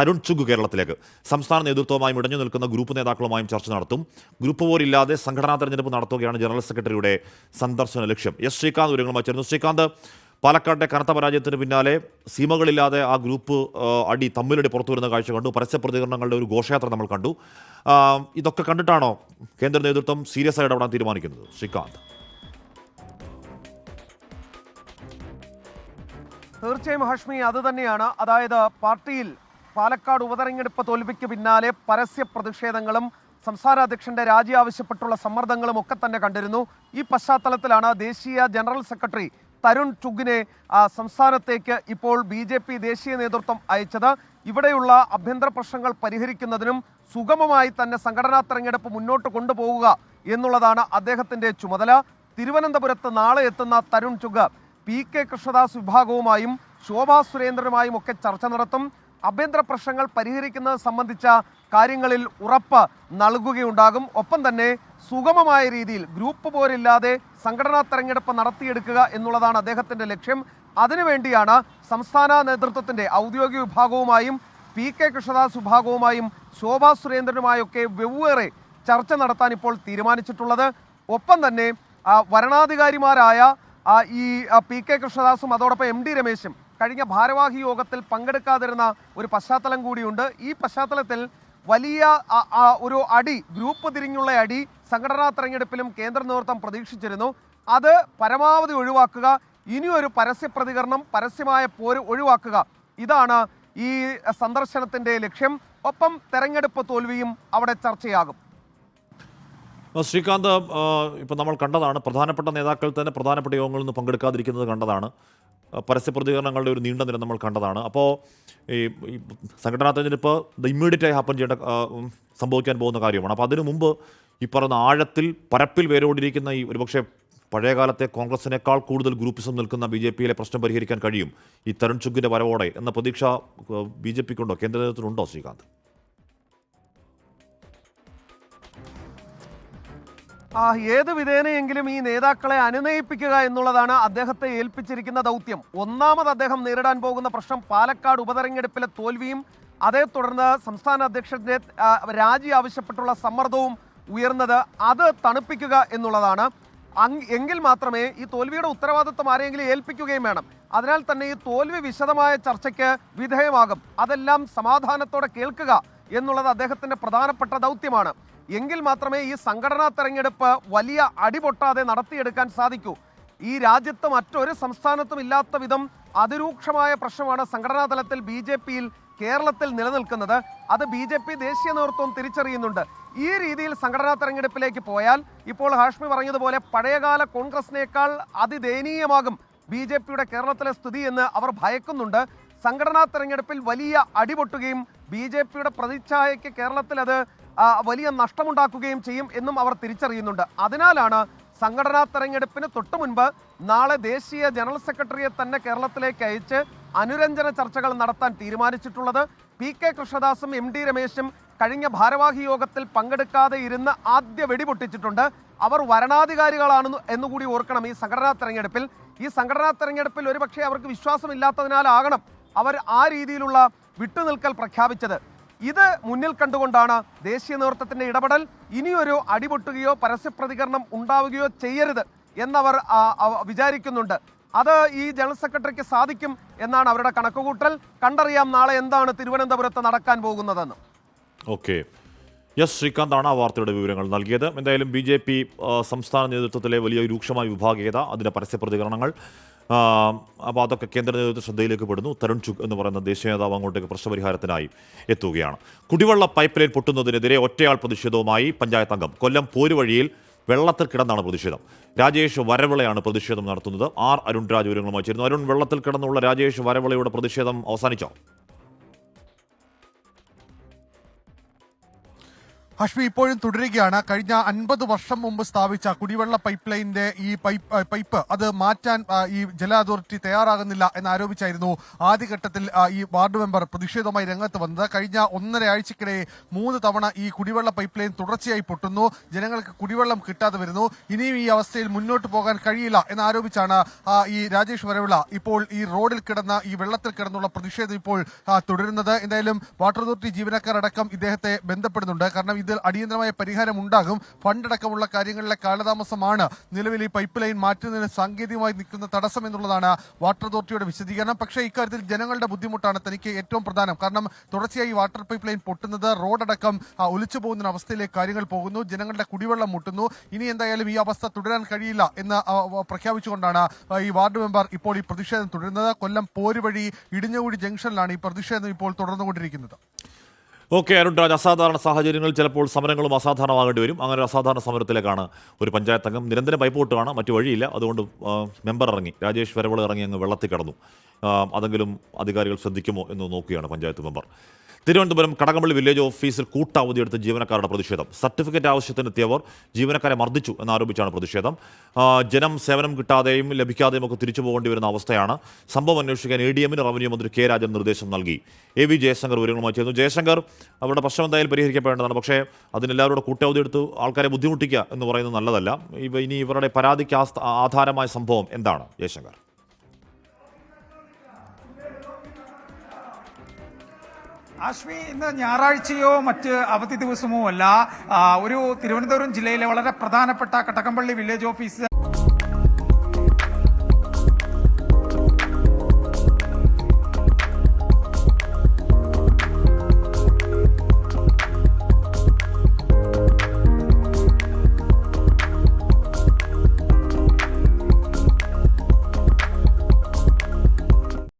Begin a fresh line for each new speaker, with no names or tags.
അരുൺ ചുഗ് കേരളത്തിലേക്ക്. സംസ്ഥാന നേതൃത്വവുമായും ഇടഞ്ഞു നിൽക്കുന്ന ഗ്രൂപ്പ് നേതാക്കളുമായും ചർച്ച നടത്തും. ഗ്രൂപ്പ് പോരില്ലാതെ സംഘടനാ തെരഞ്ഞെടുപ്പ് നടത്തുകയാണ് ജനറൽ സെക്രട്ടറിയുടെ സന്ദർശന ലക്ഷ്യം. എസ് ശ്രീകാന്ത് വിവരങ്ങളുമായി ചേർന്നു ശ്രീകാന്ത് പാലക്കാട്ടെ കനത്ത പരാജയത്തിന് പിന്നാലെ സീമകളില്ലാതെ ആ ഗ്രൂപ്പ് അടി തമ്മിലടി പുറത്തു വരുന്ന കാഴ്ച കണ്ടു. പരസ്യ പ്രതികരണങ്ങളുടെ ഒരു ഘോഷയാത്ര നമ്മൾ കണ്ടു. ഇതൊക്കെ കണ്ടിട്ടാണോ കേന്ദ്ര നേതൃത്വം സീരിയസ് ആയി ഇടപെടാൻ തീരുമാനിക്കുന്നത്? ശ്രീകാന്ത്.
തീർച്ചയായും ഹഷ്മി അത് തന്നെയാണ്. അതായത് പാർട്ടിയിൽ പാലക്കാട് ഉപതെരഞ്ഞെടുപ്പ് തോൽവിക്ക് പിന്നാലെ പരസ്യ പ്രതിഷേധങ്ങളും സംസ്ഥാന അധ്യക്ഷന്റെ രാജി ആവശ്യപ്പെട്ടുള്ള സമ്മർദ്ദങ്ങളും ഒക്കെ തന്നെ കണ്ടിരുന്നു. ഈ പശ്ചാത്തലത്തിലാണ് ദേശീയ ജനറൽ സെക്രട്ടറി തരുൺ ചുഗിനെ സംസ്ഥാനത്തേക്ക് ഇപ്പോൾ ബി ജെ പി ദേശീയ നേതൃത്വം അയച്ചത്. ഇവിടെയുള്ള ആഭ്യന്തര പ്രശ്നങ്ങൾ പരിഹരിക്കുന്നതിനും സുഗമമായി തന്നെ സംഘടനാ തെരഞ്ഞെടുപ്പ് മുന്നോട്ട് കൊണ്ടുപോവുക എന്നുള്ളതാണ് അദ്ദേഹത്തിന്റെ ചുമതല. തിരുവനന്തപുരത്ത് നാളെ എത്തുന്ന തരുൺ ചുഗ് പി കെ കൃഷ്ണദാസ് വിഭാഗവുമായും ശോഭാ സുരേന്ദ്രനുമായും ഒക്കെ ചർച്ച നടത്തും. ആഭ്യന്തര പ്രശ്നങ്ങൾ പരിഹരിക്കുന്നത് സംബന്ധിച്ച കാര്യങ്ങളിൽ ഉറപ്പ് നൽകുകയുണ്ടാകും. ഒപ്പം തന്നെ സുഗമമായ രീതിയിൽ ഗ്രൂപ്പ് പോരില്ലാതെ സംഘടനാ തെരഞ്ഞെടുപ്പ് നടത്തിയെടുക്കുക എന്നുള്ളതാണ് അദ്ദേഹത്തിന്റെ ലക്ഷ്യം. അതിനുവേണ്ടിയാണ് സംസ്ഥാന നേതൃത്വത്തിന്റെ ഔദ്യോഗിക വിഭാഗവുമായും പി കെ കൃഷ്ണദാസ് വിഭാഗവുമായും ശോഭാ സുരേന്ദ്രനുമായൊക്കെ വെവ്വേറെ ചർച്ച നടത്താൻ ഇപ്പോൾ തീരുമാനിച്ചിട്ടുള്ളത്. ഒപ്പം തന്നെ വരണാധികാരിമാരായ ഈ പി കെ കൃഷ്ണദാസും അതോടൊപ്പം എം ഡി രമേശും കഴിഞ്ഞ ഭാരവാഹി യോഗത്തിൽ പങ്കെടുക്കാതിരുന്ന ഒരു പശ്ചാത്തലം കൂടിയുണ്ട്. ഈ പശ്ചാത്തലത്തിൽ വലിയ ഒരു അടി ഗ്രൂപ്പ് തിരിഞ്ഞുള്ള അടി സംഘടനാ തെരഞ്ഞെടുപ്പിലും കേന്ദ്ര നേതൃത്വം പ്രതീക്ഷിച്ചിരുന്നു. അത് പരമാവധി ഒഴിവാക്കുക ഇനിയൊരു പരസ്യ പ്രതികരണം പരസ്യമായ പോര് ഒഴിവാക്കുക. ഇതാണ് ഈ സന്ദർശനത്തിന്റെ ലക്ഷ്യം. ഒപ്പം തെരഞ്ഞെടുപ്പ് തോൽവിയും അവിടെ ചർച്ചയാകും.
ശ്രീകാന്ത് ഇപ്പോൾ ഇപ്പം നമ്മൾ കണ്ടതാണ് പ്രധാനപ്പെട്ട നേതാക്കൾ തന്നെ പ്രധാനപ്പെട്ട യോഗങ്ങളിൽ നിന്ന് പങ്കെടുക്കാതിരിക്കുന്നത് കണ്ടതാണ്. പരസ്യ പ്രതികരണങ്ങളുടെ ഒരു നീണ്ട നിര നമ്മൾ കണ്ടതാണ്. അപ്പോൾ ഈ സംഘടനാ തെരഞ്ഞെടുപ്പ് ഇമ്മീഡിയറ്റ് ആയി ഹാപ്പൻ ചെയ്യേണ്ട സംഭവിക്കാൻ പോകുന്ന കാര്യമാണ്. അപ്പോൾ അതിനു മുമ്പ് ഈ പറയുന്ന ആഴത്തിൽ പരപ്പിൽ വേരോടിയിരിക്കുന്ന ഈ ഒരുപക്ഷെ പഴയകാലത്തെ കോൺഗ്രസിനേക്കാൾ കൂടുതൽ ഗ്രൂപ്പിസം നിൽക്കുന്ന ബി ജെ പിയിലെ പ്രശ്നം പരിഹരിക്കാൻ കഴിയും ഈ തരുൺ ചുഗിന്റെ വരവോടെ എന്ന പ്രതീക്ഷ ബി ജെ പിക്കുണ്ടോ? കേന്ദ്ര നേതൃത്വത്തിനുണ്ടോ ശ്രീകാന്ത്?
ഏത് വിധേനയെങ്കിലും ഈ നേതാക്കളെ അനുനയിപ്പിക്കുക എന്നുള്ളതാണ് അദ്ദേഹത്തെ ഏൽപ്പിച്ചിരിക്കുന്ന ദൗത്യം. ഒന്നാമത് അദ്ദേഹം നേരിടാൻ പോകുന്ന പ്രശ്നം പാലക്കാട് ഉപതെരഞ്ഞെടുപ്പിലെ തോൽവിയും അതേ തുടർന്ന് സംസ്ഥാന അധ്യക്ഷന്റെ രാജി ആവശ്യപ്പെട്ടുള്ള സമ്മർദ്ദവും ഉയർന്നത് അത് തണുപ്പിക്കുക എന്നുള്ളതാണ്. എങ്കിൽ മാത്രമേ ഈ തോൽവിയുടെ ഉത്തരവാദിത്വം ആരെങ്കിലും ഏൽപ്പിക്കുകയും വേണം. അതിനാൽ തന്നെ ഈ തോൽവി വിശദമായ ചർച്ചയ്ക്ക് വിധേയമാകും. അതെല്ലാം സമാധാനത്തോടെ കേൾക്കുക. എന്നുള്ളത് അദ്ദേഹത്തിന്റെ പ്രധാനപ്പെട്ട ദൗത്യമാണ്. എങ്കിൽ മാത്രമേ ഈ സംഘടനാ തെരഞ്ഞെടുപ്പ് വലിയ അടിപൊട്ടാതെ നടത്തിയെടുക്കാൻ സാധിക്കൂ. ഈ രാജ്യത്ത് മറ്റൊരു സംസ്ഥാനത്തും ഇല്ലാത്ത വിധം അതിരൂക്ഷമായ പ്രശ്നമാണ് സംഘടനാ തലത്തിൽ ബി ജെ പിയിൽ കേരളത്തിൽ നിലനിൽക്കുന്നത്. അത് ബി ജെ പി ദേശീയ നേതൃത്വം തിരിച്ചറിയുന്നുണ്ട്. ഈ രീതിയിൽ സംഘടനാ തെരഞ്ഞെടുപ്പിലേക്ക് പോയാൽ ഇപ്പോൾ ഹാഷ്മി പറഞ്ഞതുപോലെ പഴയകാല കോൺഗ്രസിനേക്കാൾ അതിദയനീയമാകും ബി ജെ പിയുടെ കേരളത്തിലെ സ്ഥിതി എന്ന് അവർ ഭയക്കുന്നുണ്ട്. സംഘടനാ തെരഞ്ഞെടുപ്പിൽ വലിയ അടിപൊട്ടുകയും ബി ജെ പിയുടെ പ്രതിച്ഛായയ്ക്ക് കേരളത്തിൽ അത് വലിയ നഷ്ടമുണ്ടാക്കുകയും ചെയ്യും എന്നും അവർ തിരിച്ചറിയുന്നുണ്ട്. അതിനാലാണ് സംഘടനാ തെരഞ്ഞെടുപ്പിന് തൊട്ടു മുൻപ് നാളെ ദേശീയ ജനറൽ സെക്രട്ടറിയെ തന്നെ കേരളത്തിലേക്ക് അയച്ച് അനുരഞ്ജന ചർച്ചകൾ നടത്താൻ തീരുമാനിച്ചിട്ടുള്ളത്. പി കെ കൃഷ്ണദാസും എം ഡി രമേശും കഴിഞ്ഞ ഭാരവാഹി യോഗത്തിൽ പങ്കെടുക്കാതെ ഇരുന്ന് ആദ്യ വെടിപൊട്ടിച്ചിട്ടുണ്ട്. അവർ വരണാധികാരികളാണെന്ന് എന്നുകൂടി ഓർക്കണം ഈ സംഘടനാ തെരഞ്ഞെടുപ്പിൽ. ഈ സംഘടനാ തെരഞ്ഞെടുപ്പിൽ ഒരുപക്ഷെ അവർക്ക് വിശ്വാസമില്ലാത്തതിനാലാകണം അവർ ആ രീതിയിലുള്ള വിട്ടുനിൽക്കൽ പ്രഖ്യാപിച്ചത്. ഇത് മുന്നിൽ കണ്ടുകൊണ്ടാണ് ദേശീയ നേതൃത്വത്തിന്റെ ഇടപെടൽ ഇനിയൊരു അടിപൊട്ടുകയോ പരസ്യപ്രതികരണം ഉണ്ടാവുകയോ ചെയ്യരുത് എന്നവർ വിചാരിക്കുന്നുണ്ട്. അത് ഈ ജനറൽ സെക്രട്ടറിക്ക് സാധിക്കും എന്നാണ് അവരുടെ കണക്കുകൂട്ടൽ. കണ്ടറിയാം നാളെ എന്താണ് തിരുവനന്തപുരത്ത് നടക്കാൻ പോകുന്നതെന്ന്.
ഓക്കെ. എസ് ശ്രീകാന്താണ് ആ വാർത്തയുടെ വിവരങ്ങൾ നൽകിയത്. എന്തായാലും ബി ജെ പി സംസ്ഥാന നേതൃത്വത്തിലെ വലിയ രൂക്ഷമായ വിഭാഗീയത അതിന്റെ പരസ്യ പ്രതികരണങ്ങൾ അപ്പോൾ അതൊക്കെ കേന്ദ്ര നേതൃത്വ ശ്രദ്ധയിലേക്ക് പെടുന്നു. തരുൺ ചുഗ് എന്ന് പറയുന്ന ദേശീയ നേതാവ് അങ്ങോട്ടേക്ക് പ്രശ്നപരിഹാരത്തിനായി എത്തുകയാണ്. കുടിവെള്ള പൈപ്പ് ലൈൻ പൊട്ടുന്നതിനെതിരെ ഒറ്റയാൾ പ്രതിഷേധവുമായി പഞ്ചായത്ത് അംഗം. കൊല്ലം പോരുവഴിയിൽ വെള്ളത്തിൽ കിടന്നാണ് പ്രതിഷേധം. രാജേഷ് വരവിളയാണ് പ്രതിഷേധം നടത്തുന്നത്. ആർ അരുൺ രാജ് വിവരങ്ങളുമായി ചേരുന്നു. അരുൺ വെള്ളത്തിൽ കിടന്നുള്ള രാജേഷ് വരവിളയുടെ പ്രതിഷേധം അവസാനിച്ചോ?
ഹഷ്മി ഇപ്പോഴും തുടരുകയാണ്. കഴിഞ്ഞ അൻപത് വർഷം മുമ്പ് സ്ഥാപിച്ച കുടിവെള്ള പൈപ്പ് ലൈനിന്റെ ഈ പൈപ്പ് പൈപ്പ് അത് മാറ്റാൻ ഈ ജല അതോറിറ്റി തയ്യാറാകുന്നില്ല എന്നാരോപിച്ചായിരുന്നു ആദ്യഘട്ടത്തിൽ ഈ വാർഡ് മെമ്പർ പ്രതിഷേധവുമായി രംഗത്ത് വന്നത്. കഴിഞ്ഞ ഒന്നര ആഴ്ചക്കിടെ മൂന്ന് തവണ ഈ കുടിവെള്ള പൈപ്പ് ലൈൻ തുടർച്ചയായി പൊട്ടുന്നു. ജനങ്ങൾക്ക് കുടിവെള്ളം കിട്ടാതെ വരുന്നു. ഇനിയും ഈ അവസ്ഥയിൽ മുന്നോട്ട് പോകാൻ കഴിയില്ല എന്നാരോപിച്ചാണ് ഈ രാജേഷ് വരവിള ഇപ്പോൾ ഈ റോഡിൽ കിടന്ന ഈ വെള്ളത്തിൽ കിടന്നുള്ള പ്രതിഷേധം ഇപ്പോൾ തുടരുന്നത്. എന്തായാലും വാട്ടർ അതോറിറ്റി ജീവനക്കാരടക്കം ഇദ്ദേഹത്തെ ബന്ധപ്പെടുന്നുണ്ട്. കാരണം ഇതിൽ അടിയന്തരമായ പരിഹാരം ഉണ്ടാകും. ഫണ്ടടക്കമുള്ള കാര്യങ്ങളിലെ കാലതാമസമാണ്. നിലവിൽ ഈ പൈപ്പ് ലൈൻ മാറ്റുന്നതിന് സാങ്കേതികമായി നിൽക്കുന്ന തടസ്സം എന്നുള്ളതാണ് വാട്ടർ അതോറിറ്റിയുടെ വിശദീകരണം. പക്ഷേ ഇക്കാര്യത്തിൽ ജനങ്ങളുടെ ബുദ്ധിമുട്ടാണ് തനിക്ക് ഏറ്റവും പ്രധാനം. കാരണം തുടർച്ചയായി വാട്ടർ പൈപ്പ് ലൈൻ പൊട്ടുന്നത് റോഡടക്കം ഒലിച്ചു പോകുന്ന അവസ്ഥയിലേക്ക് കാര്യങ്ങൾ പോകുന്നു. ജനങ്ങളുടെ കുടിവെള്ളം മുട്ടുന്നു. ഇനി എന്തായാലും ഈ അവസ്ഥ തുടരാൻ കഴിയില്ല എന്ന് പ്രഖ്യാപിച്ചുകൊണ്ടാണ് ഈ വാർഡ് മെമ്പർ ഇപ്പോൾ ഈ പ്രതിഷേധം തുടരുന്നത്. കൊല്ലം പോരുവഴി ഇടിഞ്ഞുകൂടി ജംഗ്ഷനിലാണ് ഈ പ്രതിഷേധം ഇപ്പോൾ തുടർന്നുകൊണ്ടിരിക്കുന്നത്.
ഓക്കെ അരുൺ രാജ് അസാധാരണ സാഹചര്യങ്ങളിൽ ചിലപ്പോൾ സമരങ്ങളും അസാധാരണമാകേണ്ടി വരും. അങ്ങനെ ഒരു അസാധാരണ സമരത്തിലേക്കാണ് ഒരു പഞ്ചായത്ത് അംഗം. നിരന്തരം പൈപ്പ് പൊട്ടുകയാണ് മറ്റു വഴിയില്ല. അതുകൊണ്ട് മെമ്പർ ഇറങ്ങി. രാജേഷ് വരവള ഇറങ്ങി അങ്ങ് വെള്ളത്തിൽ കിടന്നു. അതെങ്കിലും അധികാരികൾ ശ്രദ്ധിക്കുമോ എന്ന് നോക്കുകയാണ് പഞ്ചായത്ത് മെമ്പർ. തിരുവനന്തപുരം കടകംപള്ളി വില്ലേജ് ഓഫീസിൽ കൂട്ടവധിയെടുത്ത ജീവനക്കാരുടെ പ്രതിഷേധം. സർട്ടിഫിക്കറ്റ് ആവശ്യത്തിനെത്തിയവർ ജീവനക്കാരെ മർദ്ദിച്ചു എന്നാരോപിച്ചാണ് പ്രതിഷേധം. ജനം സേവനം കിട്ടാതെയും ലഭിക്കാതെയും ഒക്കെ തിരിച്ചു പോകേണ്ടി വരുന്ന അവസ്ഥയാണ്. സംഭവം അന്വേഷിക്കാൻ എ ഡി എമ്മിന് റവന്യൂ മന്ത്രി കെ രാജൻ നിർദ്ദേശം നൽകി. എ വി ജയശങ്കർ വിവരങ്ങളുമായി ചേർന്നു ജയശങ്കർ അവരുടെ പ്രശ്നം എന്തായാലും പരിഹരിക്കപ്പെടേണ്ടതാണ്. പക്ഷേ അതിനെല്ലാവരോടും കൂട്ടവധി എടുത്ത് ആൾക്കാരെ ബുദ്ധിമുട്ടിക്കുക എന്ന് പറയുന്നത് നല്ലതല്ല. ഇനി ഇവരുടെ പരാതിക്ക് ആധാരമായ സംഭവം എന്താണ്? ജയശങ്കർ.
ആശ്മി ഇന്ന് ഞായറാഴ്ചയോ മറ്റ് അവധി ദിവസമോ അല്ല ഒരു തിരുവനന്തപുരം ജില്ലയിലെ വളരെ പ്രധാനപ്പെട്ട കട്ടക്കമ്പള്ളി വില്ലേജ് ഓഫീസ്